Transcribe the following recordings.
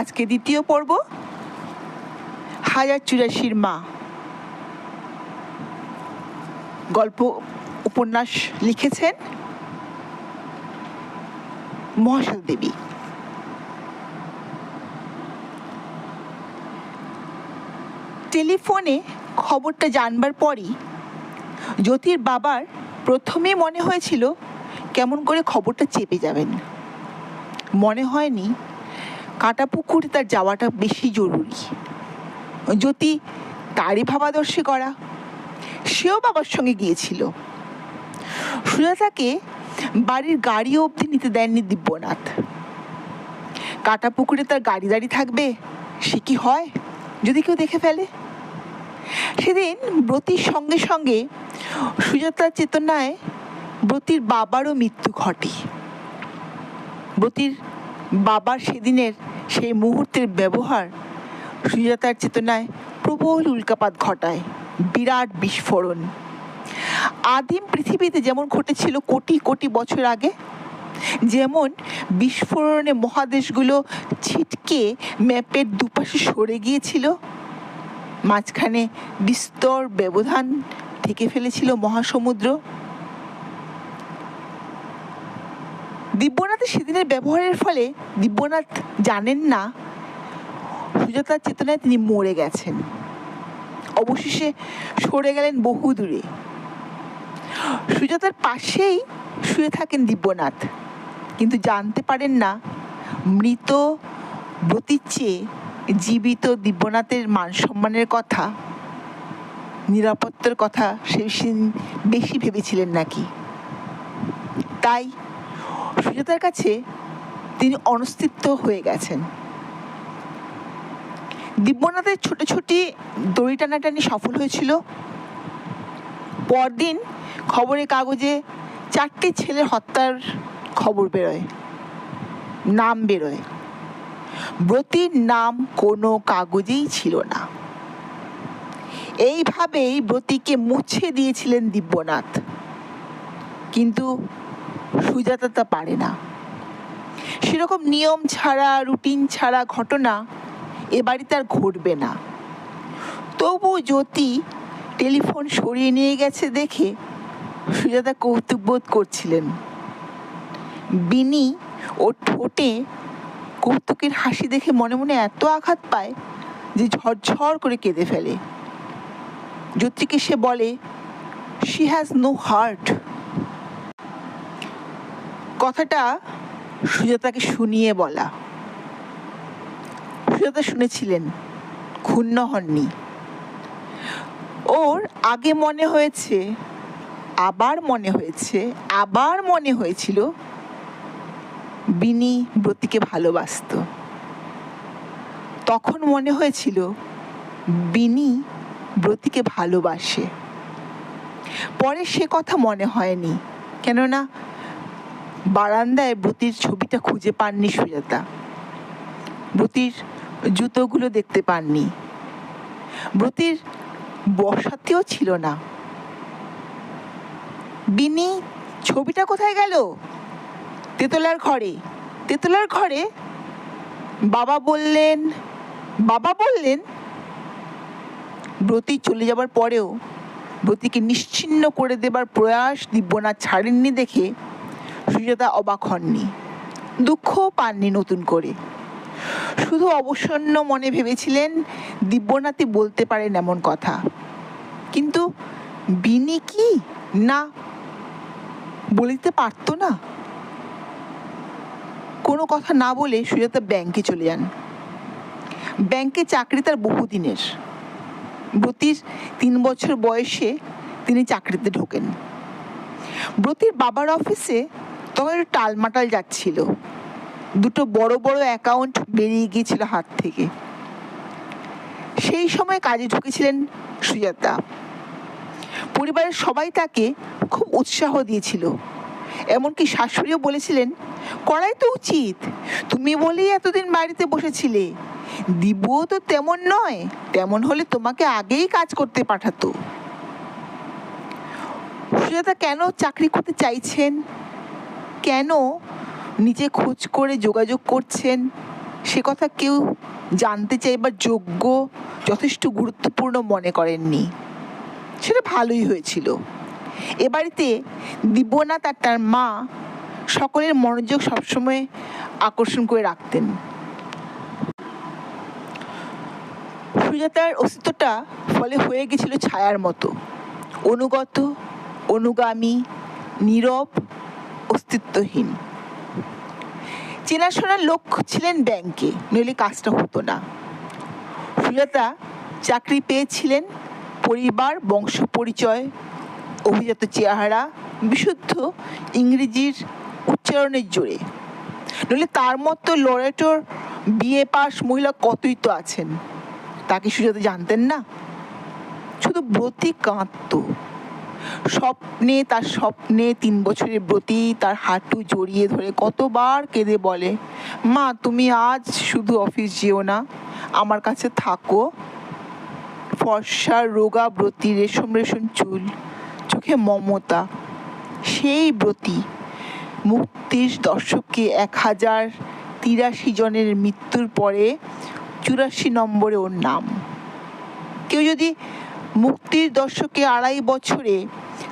আজকে দ্বিতীয় পর্ব। হাজার চুরাশির মা। গল্প, উপন্যাস লিখেছেন মহাশাল দেবী। টেলিফোনে খবরটা জানবার পরই জ্যোতির বাবার প্রথমে মনে হয়েছিল কেমন করে খবরটা চেপে যাবেন। মনে হয়নি কাটাপুকুরে তার যাওয়াটা বেশি জরুরি। জ্যোতি তারই ভাবাদর্শী করা, সেও বাবার সঙ্গে গিয়েছিল। সুজাতাকে বাড়ির গাড়ি অবধি নিতে দেননি দিব্যনাথ। কাটা পুকুরে তার গাড়ি দাঁড়িয়ে থাকবে, সে কি হয়? যদি কেউ দেখে ফেলে। সেদিন ব্রতির সঙ্গে সঙ্গে সুজাতার চেতনায় ব্রতির বাবারও মৃত্যু ঘটে। ব্রতির বাবার সেদিনের সেই মুহূর্তের ব্যবহার সুজাতার চেতনায় প্রবল উল্কাপাত ঘটায়। বিরাট বিস্ফোরণ। আদিম পৃথিবীতে যেমন ঘটেছিল কোটি কোটি বছর আগে, যেমন বিস্ফোরণে মহাদেশগুলো ছিটকে ম্যাপের দুপাশে সরে গিয়েছিল, মাঝখানে বিস্তর ব্যবধান থেকে ফেলেছিল মহাসমুদ্র। দিব্যনাথের সেদিনের ব্যবহারের ফলে দিব্যনাথ জানেন না সুজাতার চেতনায় তিনি মরে গেছেন। অবশেষে সরে গেলেন বহু দূরে। সুজাতার পাশেই শুয়ে থাকেন দিব্যনাথ। কিন্তু জানতে পারেন না, মৃত ব্রতির চেয়ে জীবিত দিব্যনাথের মান সম্মানের কথা, নিরাপত্তার কথা সে বেশি ভেবেছিলেন নাকি? তাই সুজাতার কাছে তিনি অনস্তিত্ব হয়ে গেছেন। দিব্যনাথের ছোটাছুটি দড়ি টানাটানি সফল হয়েছিল। পরদিন খবরের কাগজে চারটি ছেলের হত্যার খবর বেরোয়। নাম বেরোয়। ব্রতির নাম কোনো কাগজেই ছিল না। এইভাবেই ব্রতিকে মুছে দিয়েছিলেন দিব্যনাথ। কিন্তু সুজাতা তা পারে না। সেরকম নিয়ম ছাড়া রুটিন ছাড়া ঘটনা এ বাড়িতে আর ঘটবে না। তবু জ্যোতি টেলিফোন সরিয়ে নিয়ে গেছে দেখে সুজাতা কৌতুক বোধ করছিলেন। বিনি ও ঠোঁটে কৌতুকের হাসি দেখে মনে মনে এত আঘাত পায় যে ঝরঝর করে কেঁদে ফেলে। জ্যোতিকে সে বলে শি হ্যাজ নো হার্ট কথাটা সুজাতাকে শুনিয়ে বলা। সুজাতা শুনেছিলেন, ক্ষুণ্ণ হননি। ওর আগে মনে হয়েছে, আবার মনে হয়েছে, আবার মনে হয়েছিল, বিনি ব্রতিকে ভালোবাসত। তখন মনে হয়েছিল, বিনি ব্রতিকে ভালোবাসে। পরে সে কথা মনে হয়নি, কেননা বারান্দায় ব্রতির ছবিটা খুঁজে পাননি সুজাতা। ব্রতির জুতোগুলো দেখতে পাননি। ব্রতির বসাতেও ছিল না। বিনি, ছবিটা কোথায় গেল? তেতলার ঘরে। তেতলার ঘরে বাবা বললেন বাবা বললেন? ব্রতি চলে যাবার পরেও ব্রতিকে নিশ্চিন্ন করে দেবার প্রয়াস দিব্যনাথ ছাড়েননি দেখে সুজাতা অবাক হননি। দুঃখও পাননি নতুন করে। শুধু অবসন্ন মনে ভেবেছিলেন, দিব্যনাথই বলতে পারেন এমন কথা। কিন্তু বিনি কি? না, বলিতে পারতো না। কোনো কথা না বলে সুজাতা ব্যাংকে চলে যান। ব্যাংকে চাকরি তার বহুদিনের। ব্রতির তিন বছর বয়সে তিনি চাকরিতে ঢোকেন। ব্রতির বাবার অফিসে তখন একটু টালমাটাল যাচ্ছিল। দুটো বড় বড় অ্যাকাউন্ট বেরিয়ে গিয়েছিল হাত থেকে। সেই সময় কাজে ঢুকেছিলেন সুজাতা। পরিবারের সবাই তাকে খুব উৎসাহ দিয়েছিল। এমনকি শাশুড়িও বলেছিলেন, করাই তো উচিত। তুমি বলেই এতদিন বাড়িতে বসেছিলে। দিব্যও তো তেমন নয়, তেমন হলে তোমাকে আগেই কাজ করতে পাঠাতো। সুজাতা কেন চাকরি করতে চাইছেন? কেন নিজে খোঁজ করে যোগাযোগ করছেন? সে কথা কেউ জানতে চাইবার যোগ্য যথেষ্ট গুরুত্বপূর্ণ মনে করেননি। সেটা ভালোই হয়েছিল। এ বাড়িতে দিব্যনাথ আর তার মা সকলের মনোযোগ সবসময় আকর্ষণ করে রাখতেন। সুজাতার অস্তিত্বটা ফলে হয়ে গেছিল ছায়ার মতো। অনুগত, অনুগামী, নীরব অস্তিত্বহীন চেনাশোনার লোক ছিলেন ব্যাংকে, নইলে কাজটা হতো না। সুজাতা চাকরি পেয়েছিলেন পরিবার, বংশ পরিচয়, অভিজাত চেহারা, বিশুদ্ধ ইংরেজির উচ্চারণের জোরে। নইলে তার মতো লরেটর, বিএ পাস মহিলা কতই তো আছেন? তাকে সুজাতা জানতেন না? শুধু ব্রতী কাঁদত। স্বপ্নে, তার স্বপ্নে তিন বছরের ব্রতী, তার হাঁটু জড়িয়ে ধরে কতবার কেঁদে বলে, মা, তুমি আজ শুধু অফিস যেও না, আমার কাছে থাকো। ফর্সা, রোগা ব্রতী, রেশম রেশম চুল, চোখে মমতা। সেই ব্রতী মুক্তির দর্শককে এক হাজার তিরাশি জনের মৃত্যুর পরে চুরাশি নম্বরে ওর নাম। কেউ যদি মুক্তির দশকে আড়াই বছরে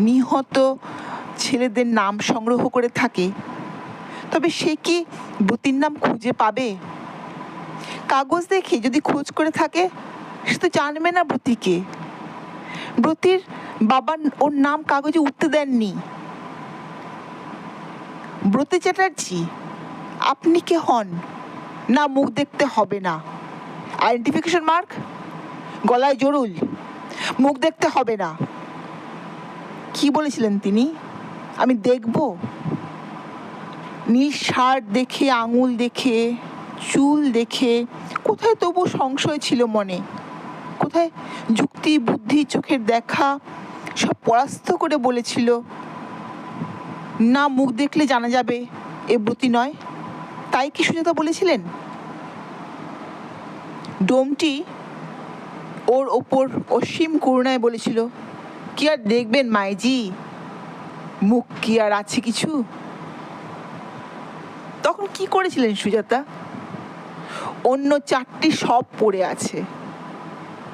নিহত ছেলেদের নাম সংগ্রহ করে থাকে। তবে সে কি ব্রতির নাম খুঁজে পাবে? কাগজ দেখে যদি খোঁজ করে থাকে, সে তো জানবে না ব্রতিকে ব্রতির বাবা ওর নাম কাগজে উঠতে দেননি। ব্রতি চ্যাটার্জি, আপনি কে হন? না মুখ দেখতে হবে না। Identification mark? গলায় জরুল মুখ দেখতে হবে না। কি বলেছিলেন তিনি? আমি দেখব। নীল শার্ট দেখে, আঙুল দেখে, চুল দেখে, কোথায় তবু সংশয় ছিল মনে? কোথায় যুক্তি, বুদ্ধি, চোখের দেখা, সব পরাস্ত করে বলেছিল, না, মুখ দেখলে জানা যাবে, এ ব্রতি নয়। তাই কি সুজাতা বলেছিলেন? ডোমটি ওর ওপর অসীম করুণায় বলেছিল, কি আর দেখবেন মাইজি? মুখ কি আর আছে কিছু? তখন কি করেছিলেন সুজাতা? অন্য চারটি সব পড়ে আছে।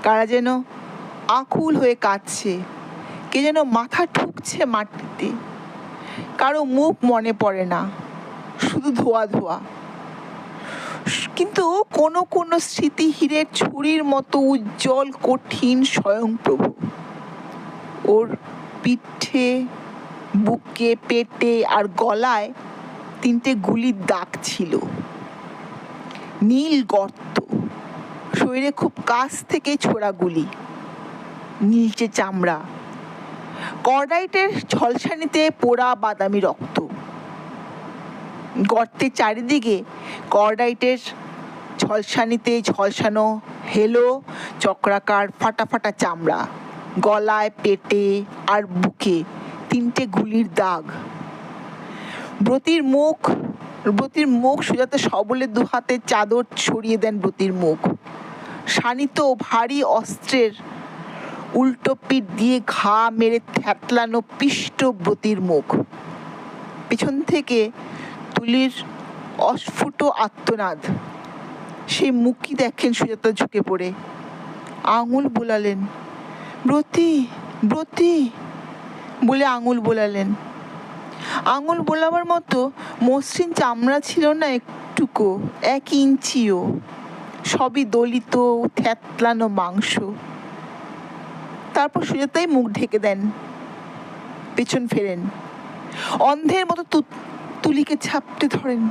কারা যেন আকুল হয়ে কাঁদছে, কে যেন মাথা ঠুকছে মাটিতে। কারও মুখ মনে পড়ে না, শুধু ধোয়া ধোয়া। কিন্তু কোনো কোনো স্মৃতি হীরের ছুরির মতো উজ্জ্বল, কঠিন স্বয়ংপ্রভু। ওর পিঠে, বুকে, পেটে আর গলায় তিনটে গুলির দাগ ছিল। নীল গর্ত, শরীরে খুব কাছ থেকে ছোড়া গুলি, নীলচে চামড়া। কর্ডাইটের ঝলসানিতে পোড়া বাদামি রক্ত। গর্তের চারিদিকে কর্ডাইটের ঝলসানিতে ঝলসানো হেলো, চক্রাকার, ফাটা ফাটা চামড়া, গলায় পেটে আর বুকে তিনটে গুলির দাগ। ব্রতির মুখ ব্রতির মুখ সুজাতা সবলে দু হাতে চাদর ছড়িয়ে দেন ব্রতির মুখ। শানিত ভারী অস্ত্রের উল্টো পিঠ দিয়ে ঘা মেরে থ্যাতলানো পিষ্ট ব্রতির মুখ। পেছন থেকে তুলির অস্ফুট আত্মনাদ। সেই মুখই দেখেন সুজাতা ঝুঁকে পড়ে। আঙুল বোলালেন। ব্রতি ব্রতি, বলে আঙুল বোলালেন। আঙুল বোলাবার মতো মসৃণ চামড়া ছিল না একটুকু, এক ইঞ্চিও। সবই দলিত থ্যাতলানো মাংস। তারপর সুজাতাই মুখ ঢেকে দেন। পেছন ফেরেন। অন্ধের মতো তুলিকে ছাপটে ধরেন।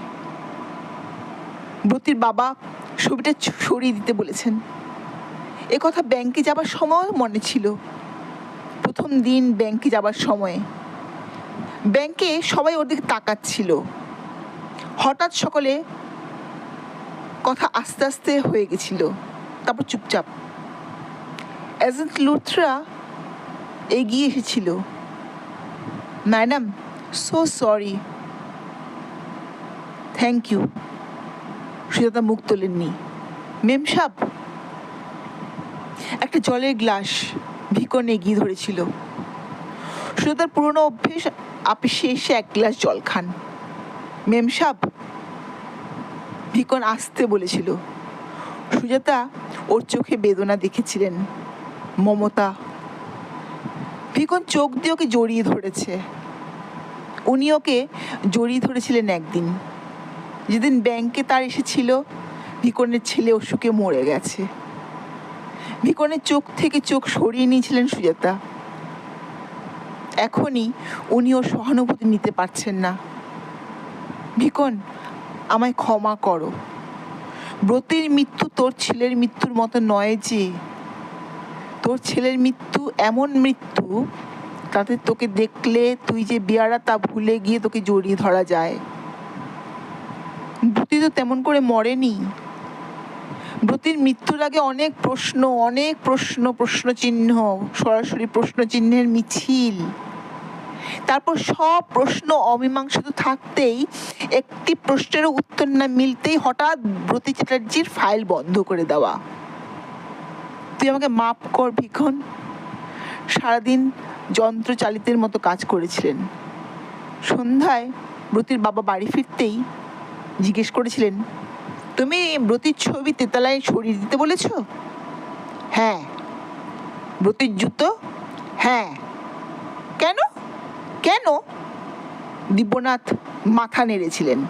ব্রতির বাবা ছবিটা সরিয়ে দিতে বলেছেন। এ কথা ব্যাংকে যাবার সময়ও মনে ছিল। প্রথম দিন ব্যাংকে যাবার সময়ে। ব্যাংকে সবাই ওর দিকে তাকাচ্ছিল। হঠাৎ সকলে কথা আস্তে আস্তে হয়ে গেছিল। তারপর চুপচাপ। এজেন্ট লুথরা এগিয়ে এসেছিল। Madam, so sorry. Thank you. Sujata মুখ তোলেননি। মেম সাহ একটা জলের গ্লাস ভিকন এগিয়ে ধরেছিল। সুজাতার পুরনো অভ্যেস আপিসে এসে এক গ্লাস জল খান। মেম সাহ ভিকন আসতে বলেছিল। সুজাতা ওর চোখে বেদনা দেখেছিলেন। মমতা, ভিকন চোখ দিয়ে ওকে জড়িয়ে ধরেছে। উনি ওকে জড়িয়ে ধরেছিলেন একদিন। যেদিন ব্যাংকে তার এসেছিল, ভিকনের ছেলে অসুখে মরে গেছে। ভিকনের চোখ থেকে চোখ সরিয়ে নিয়েছিলেন সুজাতা। এখনই উনি ওর সহানুভূতি নিতে পারছেন না। ভিকন, আমায় ক্ষমা করো। ব্রতের মৃত্যু তোর ছেলের মৃত্যুর মতো নয় যে। তোর ছেলের মৃত্যু এমন মৃত্যু, তাতে তোকে দেখলে তুই যে বিয়ারা তা ভুলে গিয়ে তোকে জড়িয়ে ধরা যায়। ব্রতি তো তেমন করে মরেনি। ব্রতির মৃত্যুর আগে অনেক প্রশ্ন অনেক প্রশ্ন প্রশ্ন চিহ্ন, সরাসরি প্রশ্ন চিহ্নের মিছিল। তারপর সব প্রশ্ন অমীমাংসিত থাকতেই একটি প্রশ্নের উত্তর না মিলতেই হঠাৎ ব্রতি চ্যাটার্জির ফাইল বন্ধ করে দেওয়া। তুই আমাকে মাপ কর ভিখন সারাদিন যন্ত্রচালিতের মতো কাজ করেছিলেন। সন্ধ্যায় ব্রতির বাবা বাড়ি ফিরতেই জিজ্ঞেস করেছিলেন, তুমি ব্রতির ছবি তেতালায় সরিয়ে দিতে বলেছ? হ্যাঁ। ব্রতির জুতো? হ্যাঁ। কেন? কেন? দিব্যনাথ মাথা নেড়েছিলেন।